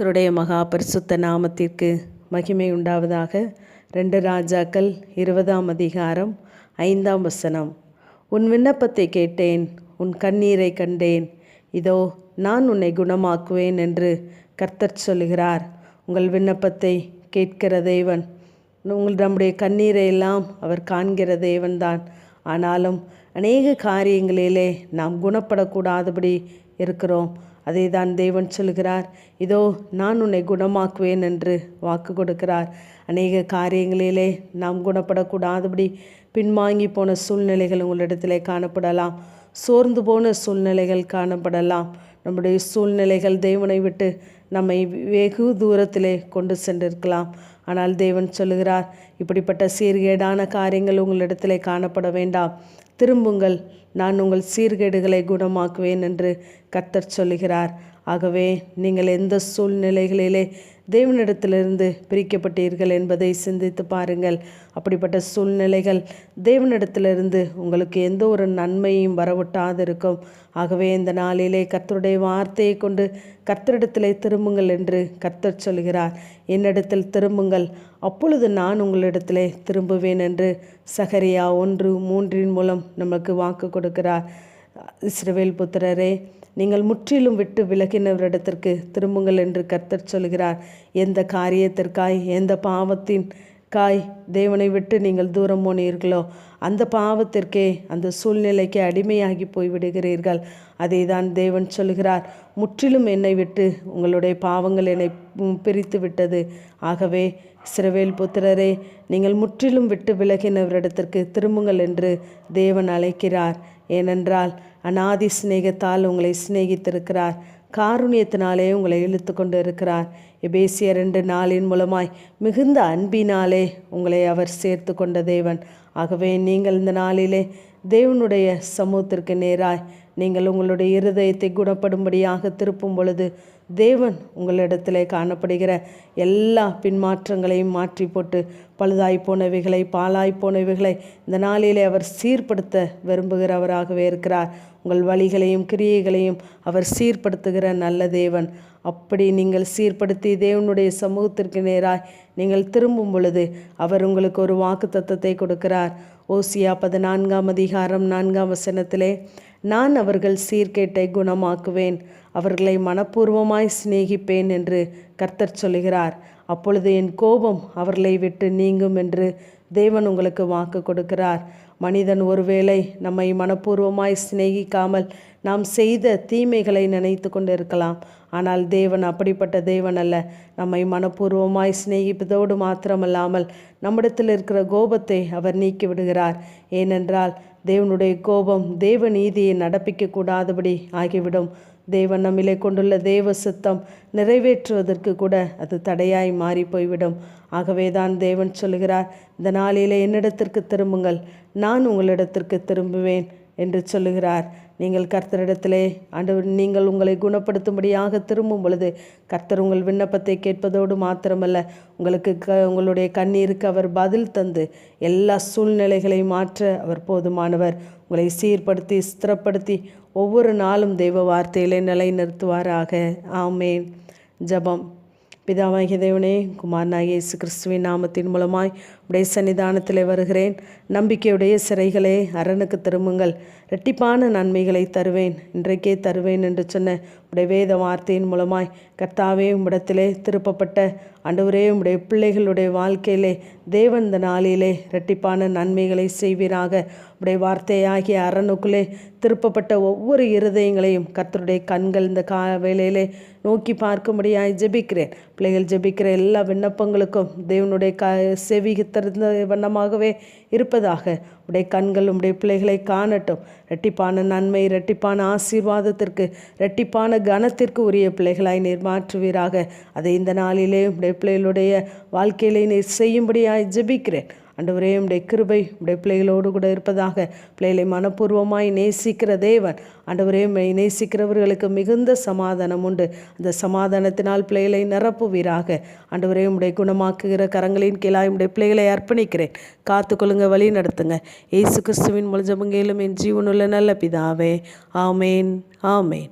கர்த்தருடைய மகா பரிசுத்த நாமத்திற்கு மகிமை உண்டாவதாக. ரெண்டு ராஜாக்கள் இருபதாம் அதிகாரம் ஐந்தாம் வசனம். உன் விண்ணப்பத்தை கேட்டேன் உன் கண்ணீரை கண்டேன். இதோ நான் உன்னை குணமாக்குவேன் என்று கர்த்தர் சொல்லுகிறார். உங்கள் விண்ணப்பத்தை கேட்கிற தேவன் உங்கள் நம்முடைய கண்ணீரை எல்லாம் அவர் காண்கிற தேவன்தான். ஆனாலும் அநேக காரியங்களிலே நாம் குணப்படக்கூடாதபடி இருக்கிறோம். அதை தான் தேவன் சொல்கிறார் இதோ நான் உன்னை குணமாக்குவேன் என்று வாக்கு கொடுக்கிறார். அநேக காரியங்களிலே நாம் குணப்படக்கூடாதபடி பின்வாங்கி போன சூழ்நிலைகள் உங்களிடத்திலே காணப்படலாம். சோர்ந்து போன சூழ்நிலைகள் காணப்படலாம். நம்முடைய சூழ்நிலைகள் தேவனை விட்டு நம்மை வெகு தூரத்திலே கொண்டு சென்றிருக்கலாம். ஆனால் தேவன் சொல்லுகிறார் இப்படிப்பட்ட சீர்கேடான காரியங்கள் உங்களிடத்திலே காணப்பட வேண்டாம். திரும்புங்கள். நான் உங்கள் சீர்கேடுகளை குணமாக்குவேன் என்று கத்தர் சொல்லுகிறார். ஆகவே நீங்கள் எந்த சூழ்நிலைகளிலே தேவனிடத்திலிருந்து பிரிக்கப்பட்டீர்கள் என்பதை சிந்தித்து பாருங்கள். அப்படிப்பட்ட சூழ்நிலைகள் தேவனிடத்திலிருந்து உங்களுக்கு எந்த ஒரு நன்மையும் வரவிட்டாது இருக்கும் ஆகவே இந்த நாளிலே கர்த்தருடைய வார்த்தையை கொண்டு கர்த்தரிடத்திலே திரும்புங்கள் என்று கர்த்தர் சொல்கிறார். என்னிடத்தில் திரும்புங்கள். அப்பொழுது நான் உங்களிடத்திலே திரும்புவேன் என்று சகரியா ஒன்று மூன்றின் மூலம் நமக்கு வாக்கு கொடுக்கிறார். இஸ்ரவேல் புத்திரரே நீங்கள் முற்றிலும் விட்டு விலகினவரிடத்திற்கு திரும்புங்கள் என்று கர்த்தர் சொல்கிறார். எந்த காரியத்திற்காய் எந்த பாவத்தின் காய் தேவனை விட்டு நீங்கள் தூரம் போனீர்களோ அந்த பாவத்திற்கே அந்த சூழ்நிலைக்கு அடிமையாகி போய்விடுகிறீர்கள். அதை தான் தேவன் சொல்கிறார். முற்றிலும் என்னை விட்டு உங்களுடைய பாவங்கள் என்னை பிரித்து விட்டது ஆகவே சிறவேல் புத்திரரே நீங்கள் முற்றிலும் விட்டு விலகினவரிடத்திற்கு திரும்புங்கள் என்று தேவன் அழைக்கிறார். ஏனென்றால் அநாதி சிநேகத்தால் உங்களை சிநேகித்திருக்கிறார். காருண்யத்தினாலே உங்களை இழுத்து கொண்டு இருக்கிறார் எபேசிய ரெண்டு நாளின் மூலமாய் மிகுந்த அன்பினாலே உங்களை அவர் சேர்த்து கொண்ட தேவன். ஆகவே நீங்கள் இந்த நாளிலே தேவனுடைய சமூகத்திற்கு நேராய் நீங்கள் உங்களுடைய இருதயத்தை குணப்படும்படியாக திருப்பும் பொழுது தேவன் உங்களிடத்திலே காணப்படுகிற எல்லா பின்மாற்றங்களையும் மாற்றி போட்டு பழுதாய் போனவைகளை பாலாய் போனவைகளை இந்த நாளிலே அவர் சீர்படுத்த விரும்புகிறவராகவே இருக்கிறார். உங்கள் வழிகளையும் கிரியைகளையும் அவர் சீர்படுத்துகிற நல்ல தேவன். அப்படி நீங்கள் சீர்படுத்தி தேவனுடைய சமூகத்திற்கு நேராய் நீங்கள் திரும்பும் பொழுது அவர் உங்களுக்கு ஒரு வாக்கு தத்துவத்தை கொடுக்கிறார். ஓசியா பதினான்காம் அதிகாரம் நான்காம் வசனத்திலே நான் அவர்கள் சீர்கேட்டை குணமாக்குவேன். அவர்களை மனப்பூர்வமாய் சிநேகிப்பேன் என்று கர்த்தர் சொல்கிறார் அப்பொழுது என் கோபம் அவர்களை விட்டு நீங்கும் என்று தேவன் உங்களுக்கு வாக்கு கொடுக்கிறார். மனிதன் ஒருவேளை நம்மை மனப்பூர்வமாய் சிநேகிக்காமல் நாம் செய்த தீமைகளை நினைத்து கொண்டு இருக்கலாம் ஆனால் தேவன் அப்படிப்பட்ட தேவன் அல்ல. நம்மை மனப்பூர்வமாய் சிநேகிப்பதோடு மாத்திரமல்லாமல் நம்மிடத்தில் இருக்கிற கோபத்தை அவர் நீக்கி விடுகிறார் ஏனென்றால் தேவனுடைய கோபம் தேவ நீதியை நடப்பிக்க கூடாதபடி ஆகிவிடும். தேவன் நம்மிலே கொண்டுள்ள தேவ சித்தம் நிறைவேற்றுவதற்கு கூட அது தடையாய் மாறி போய்விடும். ஆகவே தான் தேவன் சொல்கிறார் இந்த நாளிலே என்னிடத்திற்கு திரும்புங்கள் நான் உங்களிடத்திற்கு திரும்புவேன் என்று சொல்லுகிறார். நீங்கள் கர்த்தரிடத்திலே ஆண்டவர் நீங்கள் உங்களை குணப்படுத்தும்படியாக திரும்பும் பொழுது கர்த்தர் உங்கள் விண்ணப்பத்தை கேட்பதோடு மாத்திரமல்ல உங்களுக்கு க உங்களுடைய கண்ணீருக்கு அவர் பதில் தந்து எல்லா சூழ்நிலைகளையும் மாற்ற அவர் போதுமானவர். உங்களை சீர்படுத்தி ஸ்திரப்படுத்தி ஒவ்வொரு நாளும் தெய்வ வார்த்தையிலே நிலைநிறுத்துவாராக. ஆமேன். ஜபம். பிதாவாகிய தேவனே குமாரனாகிய இயேசு கிறிஸ்துவின் நாமத்தின் மூலமாய் உடைய சன்னிதானத்தில் வருகிறேன். நம்பிக்கையுடைய சிறைகளே அரணுக்கு திரும்புங்கள். ரெட்டிப்பான நன்மைகளை தருவேன். இன்றைக்கே தருவேன் என்று சொன்ன உடைய வேத வார்த்தையின் மூலமாய் கர்த்தாவே உம்மிடத்திலே திருப்பப்பட்ட அண்டவரே உம்முடைய பிள்ளைகளுடைய வாழ்க்கையிலே தேவன் இந்த நாளிலே ரெட்டிப்பான நன்மைகளை செய்வீராக. உடைய வார்த்தையாகிய அரணுக்குள்ளே திருப்பப்பட்ட ஒவ்வொரு இருதயங்களையும் கர்த்தருடைய கண்கள் இந்த கா வேலையிலே நோக்கி பார்க்கும்படியாய் ஜெபிக்கிறேன். பிள்ளைகள் ஜெபிக்கிற எல்லா விண்ணப்பங்களுக்கும் தேவனுடைய க செவிகித்த திறந்த வண்ணமாகவே இருப்பதாக. உடைய கண்கள் உடைய பிள்ளைகளை காணட்டும். ரெட்டிப்பான நன்மை ரெட்டிப்பான ஆசீர்வாதத்திற்கு ரெட்டிப்பான கனத்திற்கு உரிய பிள்ளைகளாய் நீர் மாற்றுவீராக. அதை இந்த நாளிலே உடைய பிள்ளைகளுடைய வாழ்க்கையிலே நீர் செய்யும்படியாய் ஜெபிக்கிறேன். அண்டவரே உடைய கிருபை உடைய பிள்ளைகளோடு கூட இருப்பதாக பிள்ளைகளை மனப்பூர்வமாய் நேசிக்கிற தேவன். அண்டவரே நேசிக்கிறவர்களுக்கு மிகுந்த சமாதானம் உண்டு. அந்த சமாதானத்தினால் பிள்ளைகளை நிரப்புவீராக. அண்டவரே உடைய குணமாக்குகிற கரங்களின் கீழாய் உடைய பிள்ளைகளை அர்ப்பணிக்கிறேன். காத்துக்கொள்ளுங்க வழி நடத்துங்க. ஏசு கிறிஸ்துவின் முழுஜபங்கையிலும் என் ஜீவனுள்ள நல்ல பிதாவே. ஆமேன் ஆமேன்.